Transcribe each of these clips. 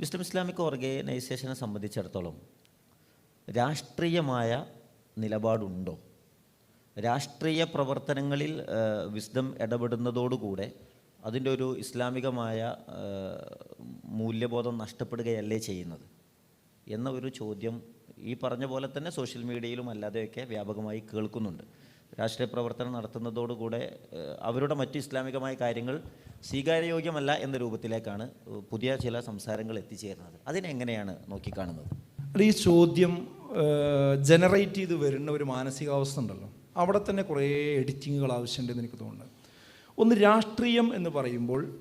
Wisdom Islamic ഓർഗനൈസേഷനെ സംബന്ധിച്ചിടത്തോളം രാഷ്ട്രീയമായ നിലപാടുണ്ടോ? രാഷ്ട്രീയ പ്രവർത്തനങ്ങളിൽ വിസ്ഡം ഇടപെടുന്നതോടുകൂടെ അതിന്റെ ഒരു ഇസ്ലാമികമായ മൂല്യബോധം നഷ്ടപ്പെടുകയല്ലേ ചെയ്യുന്നത്? എന്ന ഒരു ചോദ്യം ഈ പറഞ്ഞ പോലെ തന്നെ സോഷ്യൽ മീഡിയയിലും അല്ലാതെയൊക്കെ വ്യാപകമായി കേൾക്കുന്നുണ്ട്. രാഷ്ട്രീയ പ്രവർത്തനം നടത്തുന്നതോടുകൂടെ അവരുടെ മറ്റ് ഇസ്ലാമികമായ കാര്യങ്ങൾ സ്വീകാര്യയോഗ്യമല്ല എന്ന രൂപത്തിലേക്കാണ് പുതിയ ചില സംസാരങ്ങൾ എത്തിച്ചേരുന്നത്. അതിനെങ്ങനെയാണ് നോക്കിക്കാണുന്നത്? അല്ല, ഈ ചോദ്യം ജനറേറ്റ് ചെയ്ത് വരുന്ന ഒരു മാനസികാവസ്ഥ ഉണ്ടല്ലോ. അവിടെ തന്നെ കുറേ എഡിറ്റിങ്ങുകൾ ആവശ്യമുണ്ടെന്ന് എനിക്ക് തോന്നുന്നു ഒന്ന് രാഷ്ട്രീയം എന്ന് പറയുമ്പോൾ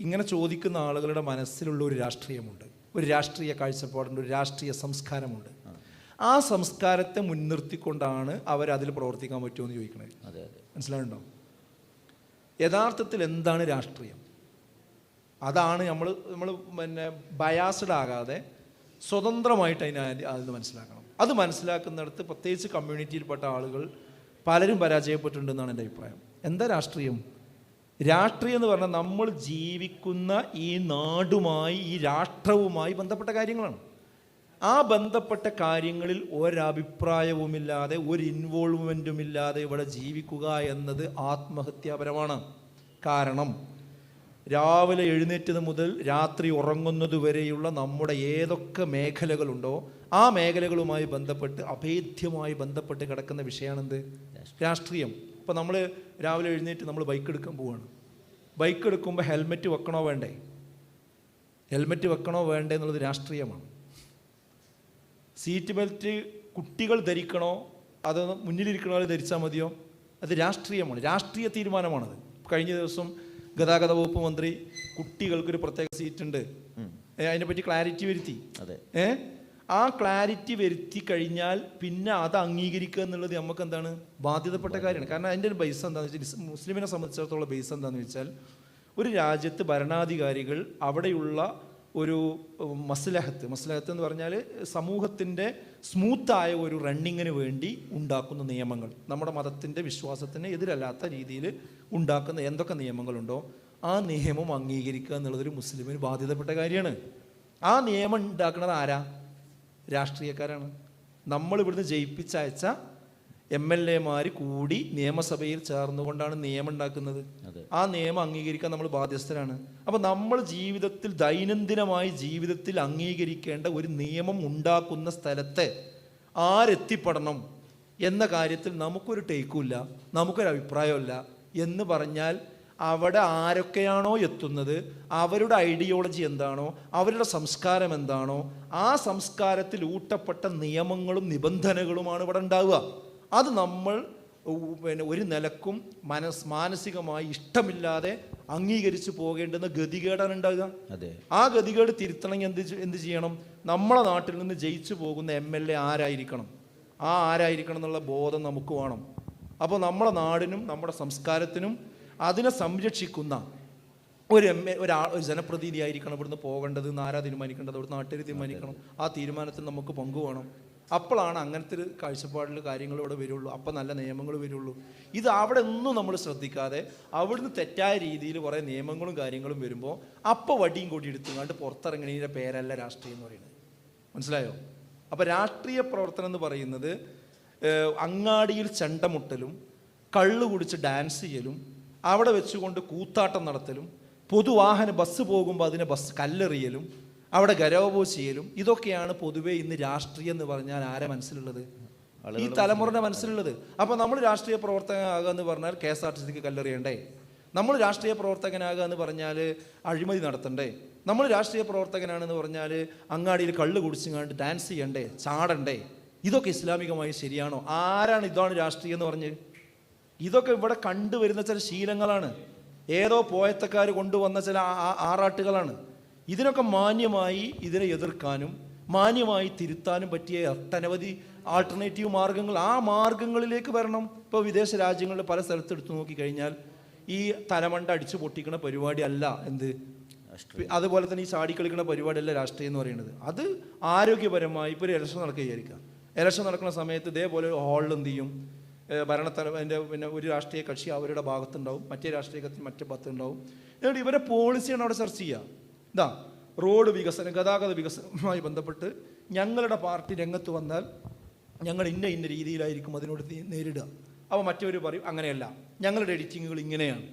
ഇങ്ങനെ ചോദിക്കുന്ന ആളുകളുടെ മനസ്സിലുള്ള ഒരു രാഷ്ട്രീയമുണ്ട്. ഒരു രാഷ്ട്രീയ കാഴ്ചപ്പാടുണ്ട് ഒരു രാഷ്ട്രീയ സംസ്കാരമുണ്ട്. ആ സംസ്കാരത്തെ മുൻനിർത്തിക്കൊണ്ടാണ് അവരതിൽ പ്രവർത്തിക്കാൻ പറ്റുമെന്ന് ചോദിക്കണത്. അതെ അതെ. മനസ്സിലാവുണ്ടോ യഥാർത്ഥത്തിൽ എന്താണ് രാഷ്ട്രീയം? അതാണ് നമ്മൾ നമ്മൾ പിന്നെ ബയാസ്ഡ് ആകാതെ സ്വതന്ത്രമായിട്ട് അതിനെ അത് മനസ്സിലാക്കണം. അത് മനസ്സിലാക്കുന്നിടത്ത് പ്രത്യേകിച്ച് കമ്മ്യൂണിറ്റിയിൽപ്പെട്ട ആളുകൾ പലരും പരാജയപ്പെട്ടിട്ടുണ്ടെന്നാണ് എന്റെ അഭിപ്രായം. എന്താ രാഷ്ട്രീയം? രാഷ്ട്രീയം എന്ന് പറഞ്ഞാൽ നമ്മൾ ജീവിക്കുന്ന ഈ നാടുമായി ഈ രാഷ്ട്രവുമായി ബന്ധപ്പെട്ട കാര്യങ്ങളാണ്. ആ ബന്ധപ്പെട്ട കാര്യങ്ങളിൽ ഒരഭിപ്രായവുമില്ലാതെ ഒരു ഇൻവോൾവ്മെന്റും ഇല്ലാതെ ഇവിടെ ജീവിക്കുക എന്നത് ആത്മഹത്യാപരമാണ്. കാരണം രാവിലെ എഴുന്നേറ്റത് മുതൽ രാത്രി ഉറങ്ങുന്നത് വരെയുള്ള നമ്മുടെ ഏതൊക്കെ മേഖലകളുണ്ടോ ആ മേഖലകളുമായി ബന്ധപ്പെട്ട് അഭേദ്യമായി ബന്ധപ്പെട്ട് കിടക്കുന്ന വിഷയമാണെന്ത്? രാഷ്ട്രീയം. അപ്പോൾ നമ്മൾ രാവിലെ എഴുന്നേറ്റ് നമ്മൾ ബൈക്ക് എടുക്കാൻ പോവാണ്. ബൈക്ക് എടുക്കുമ്പോൾ ഹെൽമെറ്റ് വെക്കണോ വേണ്ടേ? ഹെൽമെറ്റ് വെക്കണോ വേണ്ടേ എന്നുള്ളത് രാഷ്ട്രീയമാണ്. സീറ്റ് ബെൽറ്റ് കുട്ടികൾ ധരിക്കണോ? അത് മുന്നിലിരിക്കണോ ധരിച്ചാൽ മതിയോ? അത് രാഷ്ട്രീയമാണ്. രാഷ്ട്രീയ തീരുമാനമാണത്. കഴിഞ്ഞ ദിവസം ഗതാഗത വകുപ്പ് മന്ത്രി കുട്ടികൾക്കൊരു പ്രത്യേക സീറ്റ് ഉണ്ട്. അതിനെപ്പറ്റി ക്ലാരിറ്റി വരുത്തി. അതെ. ഏ ആ ക്ലാരിറ്റി വരുത്തി കഴിഞ്ഞാൽ പിന്നെ അത് അംഗീകരിക്കുക എന്നുള്ളത് നമുക്ക് എന്താണ്? ബാധ്യതപ്പെട്ട കാര്യമാണ്. കാരണം അതിന്റെ ഒരു ബേസ് എന്താണെന്ന് വെച്ചാൽ മുസ്ലിമിനെ സംബന്ധിച്ചിടത്തോളം ബേസ് എന്താണെന്ന് വെച്ചാൽ ഒരു രാജ്യത്ത് ഭരണാധികാരികൾ അവിടെയുള്ള ഒരു മസ്ലഹത്ത്. മസ്ലഹത്ത് എന്ന് പറഞ്ഞാൽ സമൂഹത്തിന്റെ സ്മൂത്തായ ഒരു റണ്ണിങ്ങിന് വേണ്ടി ഉണ്ടാക്കുന്ന നിയമങ്ങൾ. നമ്മുടെ മതത്തിന്റെ വിശ്വാസത്തിന് എതിരല്ലാത്ത രീതിയിൽ ഉണ്ടാക്കുന്ന എന്തൊക്കെ നിയമങ്ങളുണ്ടോ ആ നിയമം അംഗീകരിക്കുക എന്നുള്ളതൊരു മുസ്ലിമിന് ബാധ്യതപ്പെട്ട കാര്യമാണ്. ആ നിയമം ഉണ്ടാക്കുന്നത് ആരാ? രാഷ്ട്രീയക്കാരാണ്. നമ്മൾ ഇവിടുന്ന് ജയിപ്പിച്ചയച്ച എം എൽ എമാർ കൂടി നിയമസഭയിൽ ചേർന്നുകൊണ്ടാണ് നിയമം ഉണ്ടാക്കുന്നത് ആ നിയമം അംഗീകരിക്കാൻ നമ്മൾ ബാധ്യസ്ഥരാണ്. അപ്പോൾ നമ്മൾ ജീവിതത്തിൽ ദൈനംദിനമായി ജീവിതത്തിൽ അംഗീകരിക്കേണ്ട ഒരു നിയമം ഉണ്ടാക്കുന്ന സ്ഥലത്തെ ആരെത്തിപ്പെടണം എന്ന കാര്യത്തിൽ നമുക്കൊരു ടേക്കുമില്ല നമുക്കൊരു അഭിപ്രായമില്ല എന്ന് പറഞ്ഞാൽ അവിടെ ആരൊക്കെയാണോ എത്തുന്നത് അവരുടെ ഐഡിയോളജി എന്താണോ അവരുടെ സംസ്കാരം എന്താണോ ആ സംസ്കാരത്തിൽ ഊട്ടപ്പെട്ട നിയമങ്ങളും നിബന്ധനകളുമാണ് ഇവിടെ ഉണ്ടാവുക. അത് നമ്മൾ പിന്നെ ഒരു നിലക്കും മനസ് മാനസികമായി ഇഷ്ടമില്ലാതെ അംഗീകരിച്ചു പോകേണ്ടുന്ന ഗതികേടാണ് ഉണ്ടാകുക അതെ. ആ ഗതികേട് തിരുത്തണമെങ്കിൽ എന്ത് എന്ത് ചെയ്യണം? നമ്മളെ നാട്ടിൽ നിന്ന് ജയിച്ചു പോകുന്ന എം എൽ എ ആരായിരിക്കണം? ആ ആരായിരിക്കണം എന്നുള്ള ബോധം നമുക്ക് വേണം. അപ്പോൾ നമ്മുടെ നാടിനും നമ്മുടെ സംസ്കാരത്തിനും അതിനെ സംരക്ഷിക്കുന്ന ഒരു എം എ ഒരാൾ ഒരു ജനപ്രതിനിധി ആയിരിക്കണം ഇവിടുന്ന് പോകേണ്ടത് എന്ന് ആരാ തീരുമാനിക്കേണ്ടത് ഇവിടുന്ന് നാട്ടുകാർ തീരുമാനിക്കണം. ആ തീരുമാനത്തിൽ നമുക്ക് പങ്കുവേണം അപ്പോഴാണ് അങ്ങനത്തെ ഒരു കാഴ്ചപ്പാടിൽ കാര്യങ്ങൾ ഇവിടെ വരുള്ളൂ. അപ്പം നല്ല നിയമങ്ങൾ വരുള്ളൂ. ഇത് അവിടെ ഒന്നും നമ്മൾ ശ്രദ്ധിക്കാതെ അവിടുന്ന് തെറ്റായ രീതിയിൽ കുറേ നിയമങ്ങളും കാര്യങ്ങളും വരുമ്പോൾ അപ്പോൾ വടിയും കൂടി എടുത്തുകൊണ്ട് പുറത്തിറങ്ങണീന്റെ പേരല്ല രാഷ്ട്രീയം എന്ന് പറയുന്നത്. മനസ്സിലായോ? അപ്പോൾ രാഷ്ട്രീയ പ്രവർത്തനം എന്ന് പറയുന്നത് അങ്ങാടിയിൽ ചെണ്ടമുട്ടലും കള്ളു കുടിച്ച് ഡാൻസ് ചെയ്യലും അവിടെ വെച്ചുകൊണ്ട് കൂത്താട്ടം നടത്തലും പൊതുവാഹന ബസ് പോകുമ്പോൾ അതിനെ ബസ് കല്ലെറിയലും അവിടെ ഗരവപൂശിയലും ഇതൊക്കെയാണ് പൊതുവേ ഇന്ന് രാഷ്ട്രീയം എന്ന് പറഞ്ഞാൽ ആരെ മനസ്സിലുള്ളത്? ഈ തലമുറയുടെ മനസ്സിലുള്ളത്. അപ്പോൾ നമ്മൾ രാഷ്ട്രീയ പ്രവർത്തകനാകുക എന്ന് പറഞ്ഞാൽ കെ എസ് ആർ ടി സിക്ക് കല്ലെറിയണ്ടേ? നമ്മൾ രാഷ്ട്രീയ പ്രവർത്തകനാകുക എന്ന് പറഞ്ഞാൽ അഴിമതി നടത്തണ്ടേ? നമ്മൾ രാഷ്ട്രീയ പ്രവർത്തകനാണെന്ന് പറഞ്ഞാൽ അങ്ങാടിയിൽ കള്ള് കുടിച്ചുകൊണ്ട് ഡാൻസ് ചെയ്യണ്ടേ? ചാടണ്ടേ? ഇതൊക്കെ ഇസ്ലാമികമായി ശരിയാണോ? ആരാണ് ഇതാണ് രാഷ്ട്രീയം എന്ന് പറഞ്ഞ്? ഇതൊക്കെ ഇവിടെ കണ്ടുവരുന്ന ചില ശീലങ്ങളാണ്. ഏതോ പോയത്തക്കാർ കൊണ്ടുവന്ന ചില ആറാട്ടുകളാണ്. ഇതിനൊക്കെ മാന്യമായി ഇതിനെ എതിർക്കാനും മാന്യമായി തിരുത്താനും പറ്റിയ ഒട്ടനവധി ആൾട്ടർനേറ്റീവ് മാർഗങ്ങൾ ആ മാർഗങ്ങളിലേക്ക് വരണം. ഇപ്പോൾ വിദേശ രാജ്യങ്ങളിൽ പല സ്ഥലത്ത് എടുത്തു നോക്കിക്കഴിഞ്ഞാൽ ഈ തലമണ്ട അടിച്ചു പൊട്ടിക്കുന്ന പരിപാടി അല്ല എന്ത്? അതുപോലെ തന്നെ ഈ ചാടി കളിക്കുന്ന പരിപാടിയല്ല രാഷ്ട്രീയം എന്ന് പറയുന്നത്. അത് ആരോഗ്യപരമായി ഇപ്പോൾ ഒരു ഇലക്ഷൻ നടക്കുക വിചാരിക്കുക ഇലക്ഷൻ നടക്കുന്ന സമയത്ത് ഇതേപോലെ ഹാളിൽ എന്ത് ചെയ്യും? ഭരണത്തല എന്റെ പിന്നെ ഒരു രാഷ്ട്രീയ കക്ഷി അവരുടെ ഭാഗത്തുണ്ടാവും. മറ്റേ രാഷ്ട്രീയ കക്ഷി മറ്റേ ഭാഗത്തുണ്ടാവും എന്നിട്ട് ഇവരെ പോളിസിയാണ് അവിടെ ചർച്ച ചെയ്യുക. ഇതാ റോഡ് വികസനം ഗതാഗത വികസനവുമായി ബന്ധപ്പെട്ട് ഞങ്ങളുടെ പാർട്ടി രംഗത്ത് വന്നാൽ ഞങ്ങൾ ഇന്ന ഇന്ന രീതിയിലായിരിക്കും അതിനോട് നേരിടുക. അപ്പോൾ മറ്റവർ പറയും അങ്ങനെയല്ല. ഞങ്ങളുടെ എഡിറ്റിങ്ങുകൾ ഇങ്ങനെയാണ്.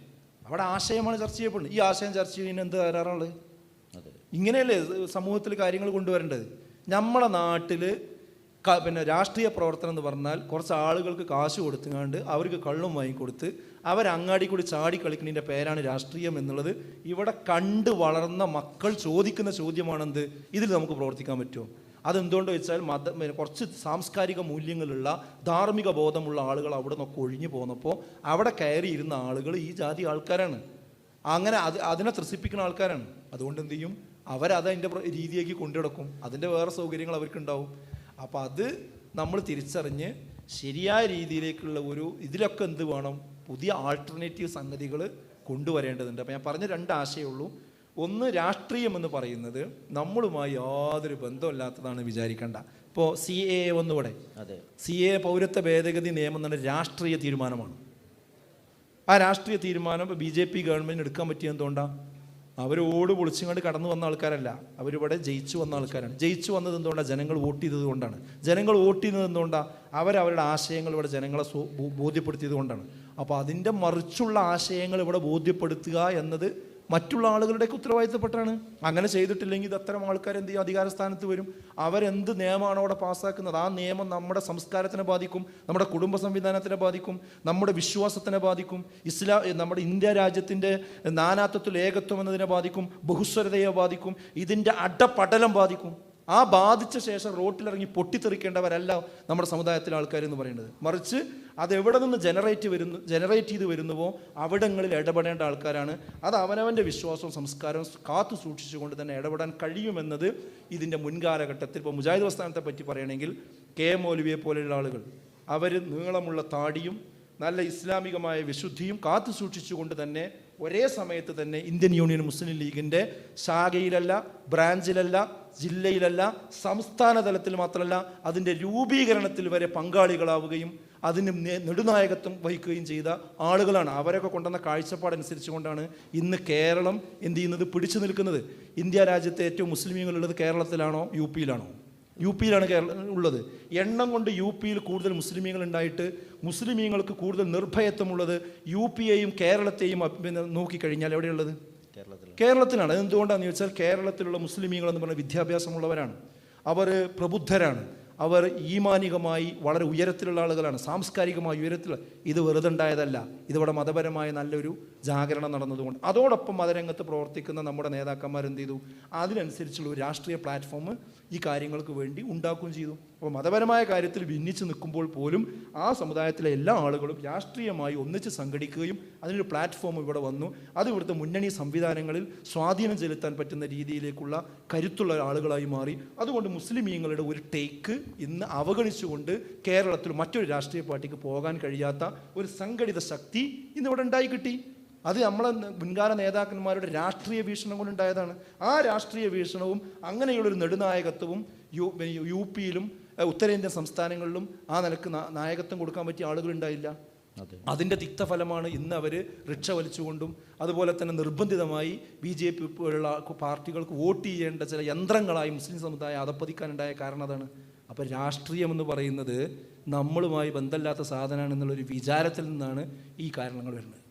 അവിടെ ആശയമാണ് ചർച്ച ചെയ്യപ്പെടുന്നത്. ഈ ആശയം ചർച്ച ചെയ്യുന്ന എന്ത് കരാറാണ് ഇങ്ങനെയല്ലേ സമൂഹത്തിൽ കാര്യങ്ങൾ കൊണ്ടുവരേണ്ടത്? നമ്മളെ നാട്ടിൽ പിന്നെ രാഷ്ട്രീയ പ്രവർത്തനം എന്ന് പറഞ്ഞാൽ കുറച്ച് ആളുകൾക്ക് കാശ് കൊടുത്തുകൊണ്ട് അവർക്ക് കള്ളും വാങ്ങിക്കൊടുത്ത് അവരങ്ങാടി കൂടി ചാടി കളിക്കുന്നതിന്റെ പേരാണ് രാഷ്ട്രീയം എന്നുള്ളത്. ഇവിടെ കണ്ട് വളർന്ന മക്കൾ ചോദിക്കുന്ന ചോദ്യമാണെന്ത്? ഇതിൽ നമുക്ക് പ്രവർത്തിക്കാൻ പറ്റുമോ? അതെന്തുകൊണ്ട് വെച്ചാൽ മത കുറച്ച് സാംസ്കാരിക മൂല്യങ്ങളുള്ള ധാർമ്മിക ബോധമുള്ള ആളുകൾ അവിടെ നിന്നൊക്കെ ഒഴിഞ്ഞു പോന്നപ്പോൾ അവിടെ കയറിയിരുന്ന ആളുകൾ ഈ ജാതി ആൾക്കാരാണ്. അങ്ങനെ അത് അതിനെ ത്രസിപ്പിക്കുന്ന ആൾക്കാരാണ്. അതുകൊണ്ട് എന്ത് ചെയ്യും? അവരത് അതിന്റെ പ്ര- രീതിയാക്കി കൊണ്ടുനടക്കും. അതിന്റെ വേറെ സൗകര്യങ്ങൾ അവർക്കുണ്ടാവും. അപ്പോൾ അത് നമ്മൾ തിരിച്ചറിഞ്ഞ് ശരിയായ രീതിയിലേക്കുള്ള ഒരു ഇതിലൊക്കെ എന്ത് വേണം? പുതിയ ആൾട്ടർനേറ്റീവ് സംഗതികൾ കൊണ്ടുവരേണ്ടതുണ്ട്. അപ്പോൾ ഞാൻ പറഞ്ഞ രണ്ട് ആശയമുള്ളൂ ഒന്ന് രാഷ്ട്രീയം എന്ന് പറയുന്നത് നമ്മളുമായി യാതൊരു ബന്ധമില്ലാത്തതാണ് വിചാരിക്കേണ്ട. ഇപ്പോൾ സി എ ഒന്നുകൂടെ അതെ. സി എ പൗരത്വ ഭേദഗതി നിയമം എന്നുള്ള രാഷ്ട്രീയ തീരുമാനമാണ്. ആ രാഷ്ട്രീയ തീരുമാനം ഇപ്പോൾ ബി ജെ പി ഗവൺമെന്റ് എടുക്കാൻ പറ്റിയ എന്തുകൊണ്ടാണ് അവർ ഓട് പൊളിച്ചുകൊണ്ട് കടന്നു വന്ന ആൾക്കാരല്ല. അവരിവിടെ ജയിച്ചു വന്ന ആൾക്കാരാണ്. ജയിച്ചു വന്നത് എന്തുകൊണ്ടാണ് ജനങ്ങൾ വോട്ട് ചെയ്തത് കൊണ്ടാണ്. ജനങ്ങൾ വോട്ട് ചെയ്യുന്നത് എന്തുകൊണ്ടാണ് അവരവരുടെ ആശയങ്ങൾ ഇവിടെ ജനങ്ങളെ ബോധ്യപ്പെടുത്തിയത് കൊണ്ടാണ്. അപ്പോൾ അതിന്റെ മറിച്ചുള്ള ആശയങ്ങൾ ഇവിടെ ബോധ്യപ്പെടുത്തുക എന്നത് മറ്റുള്ള ആളുകളുടെയൊക്കെ ഉത്തരവാദിത്തപ്പെട്ടാണ്. അങ്ങനെ ചെയ്തിട്ടില്ലെങ്കിൽ ഇത് അത്തരം ആൾക്കാർ എന്ത് ചെയ്യും? അധികാര സ്ഥാനത്ത് വരും. അവരെന്ത് നിയമമാണോ അവിടെ പാസ്സാക്കുന്നത്? ആ നിയമം നമ്മുടെ സംസ്കാരത്തിനെ ബാധിക്കും നമ്മുടെ കുടുംബ സംവിധാനത്തിനെ ബാധിക്കും നമ്മുടെ വിശ്വാസത്തിനെ ബാധിക്കും ഇസ്ലാ നമ്മുടെ ഇന്ത്യ രാജ്യത്തിന്റെ നാനാത്വത്തിൽ ഏകത്വം എന്നതിനെ ബാധിക്കും ബഹുസ്വരതയെ ബാധിക്കും ഇതിന്റെ അടപടലം ബാധിക്കും. ആ ബാധിച്ച ശേഷം റോട്ടിലിറങ്ങി പൊട്ടിത്തെറിക്കേണ്ടവരല്ല നമ്മുടെ സമുദായത്തിലെ ആൾക്കാർ എന്ന് പറയുന്നത്. മറിച്ച് അതെവിടെ നിന്ന് ജനറേറ്റ് വരുന്നു ജനറേറ്റ് ചെയ്ത് വരുന്നുവോ അവിടങ്ങളിൽ ഇടപെടേണ്ട ആൾക്കാരാണ്. അത് അവനവന്റെ വിശ്വാസവും സംസ്കാരവും കാത്തു സൂക്ഷിച്ചുകൊണ്ട് തന്നെ ഇടപെടാൻ കഴിയുമെന്നത് ഇതിന്റെ മുൻകാലഘട്ടത്തിൽ. ഇപ്പോൾ മുജാഹിദ് പ്രസ്ഥാനത്തെ പറ്റി പറയുകയാണെങ്കിൽ കെ മൗലവിയെ പോലെയുള്ള ആളുകൾ അവർ നീളമുള്ള താടിയും നല്ല ഇസ്ലാമികമായ വിശുദ്ധിയും കാത്തു സൂക്ഷിച്ചുകൊണ്ട് തന്നെ ഒരേ സമയത്ത് തന്നെ ഇന്ത്യൻ യൂണിയൻ മുസ്ലിം ലീഗിന്റെ ശാഖയിലല്ല ബ്രാഞ്ചിലല്ല ജില്ലയിലല്ല സംസ്ഥാന തലത്തിൽ മാത്രമല്ല അതിന്റെ രൂപീകരണത്തിൽ വരെ പങ്കാളികളാവുകയും അതിന് നെടുനായകത്വം വഹിക്കുകയും ചെയ്ത ആളുകളാണ്. അവരൊക്കെ കൊണ്ടുവന്ന കാഴ്ചപ്പാടനുസരിച്ച് കൊണ്ടാണ് ഇന്ന് കേരളം എന്ത് ചെയ്യുന്നത്? പിടിച്ചു നിൽക്കുന്നത്. ഇന്ത്യ രാജ്യത്തെ ഏറ്റവും മുസ്ലിമീങ്ങളുള്ളത് കേരളത്തിലാണോ യു പിയിലാണോ? യു പിയിലാണ് കേരള ഉള്ളത്. എണ്ണം കൊണ്ട് യു പിയിൽ കൂടുതൽ മുസ്ലിമീങ്ങൾ ഉണ്ടായിട്ട് മുസ്ലിമീങ്ങൾക്ക് കൂടുതൽ നിർഭയത്വമുള്ളത് യു പിയെയും കേരളത്തെയും നോക്കിക്കഴിഞ്ഞാൽ എവിടെയുള്ളത്? കേരളത്തിലാണ്. എന്തുകൊണ്ടാണെന്ന് ചോദിച്ചാൽ കേരളത്തിലുള്ള മുസ്ലിമീങ്ങൾ എന്ന് പറഞ്ഞാൽ വിദ്യാഭ്യാസമുള്ളവരാണ്. അവർ പ്രബുദ്ധരാണ്. അവർ ഈമാനികമായി വളരെ ഉയരത്തിലുള്ള ആളുകളാണ്. സാംസ്കാരികമായി ഉയരത്തിൽ. ഇത് വെറുതെ ഉണ്ടായതല്ല ഇതിവിടെ മതപരമായ നല്ലൊരു ജാഗരണം നടന്നതുകൊണ്ട്. അതോടൊപ്പം മതരംഗത്ത് പ്രവർത്തിക്കുന്ന നമ്മുടെ നേതാക്കന്മാർ എന്ത് ചെയ്തു? അതിനനുസരിച്ചുള്ള ഒരു രാഷ്ട്രീയ പ്ലാറ്റ്ഫോം ഈ കാര്യങ്ങൾക്ക് വേണ്ടി ഉണ്ടാക്കുകയും ചെയ്തു. അപ്പോൾ മതപരമായ കാര്യത്തിൽ ഭിന്നിച്ച് നിൽക്കുമ്പോൾ പോലും ആ സമുദായത്തിലെ എല്ലാ ആളുകളും രാഷ്ട്രീയമായി ഒന്നിച്ച് സംഘടിക്കുകയും അതിനൊരു പ്ലാറ്റ്ഫോം ഇവിടെ വന്നു. അത് ഇവിടുത്തെ മുന്നണി സംവിധാനങ്ങളിൽ സ്വാധീനം ചെലുത്താൻ പറ്റുന്ന രീതിയിലേക്കുള്ള കരുത്തുള്ള ആളുകളായി മാറി. അതുകൊണ്ട് മുസ്ലിമീങ്ങളുടെ ഒരു ടേക്ക് ഇന്ന് അവഗണിച്ചുകൊണ്ട് കേരളത്തിൽ മറ്റൊരു രാഷ്ട്രീയ പാർട്ടിക്ക് പോകാൻ കഴിയാത്ത ഒരു സംഘടിത ശക്തി ഇന്നിവിടെ ഉണ്ടായി കിട്ടി. അത് നമ്മളെ മുൻകാല നേതാക്കന്മാരുടെ രാഷ്ട്രീയ വീക്ഷണം കൊണ്ടുണ്ടായതാണ് ആ രാഷ്ട്രീയ വീക്ഷണവും അങ്ങനെയുള്ളൊരു നെടുനായകത്വവും യു യു പിയിലും ഉത്തരേന്ത്യൻ സംസ്ഥാനങ്ങളിലും ആ നിലയ്ക്ക് നായകത്വം കൊടുക്കാൻ പറ്റിയ ആളുകളുണ്ടായില്ല. അതെ. അതിന്റെ തിക്തഫലമാണ് ഇന്ന് അവർ റിക്ഷ വലിച്ചുകൊണ്ടും അതുപോലെ തന്നെ നിർബന്ധിതമായി ബി ജെ പി പോലുള്ള പാർട്ടികൾക്ക് വോട്ട് ചെയ്യേണ്ട ചില യന്ത്രങ്ങളായി മുസ്ലിം സമുദായം അതപ്പതിക്കാനുണ്ടായ കാരണം അതാണ്. അപ്പോൾ രാഷ്ട്രീയം എന്ന് പറയുന്നത് നമ്മളുമായി ബന്ധമില്ലാത്ത സാധനമാണെന്നുള്ളൊരു വിചാരത്തിൽ നിന്നാണ് ഈ കാരണങ്ങൾ വരുന്നത്.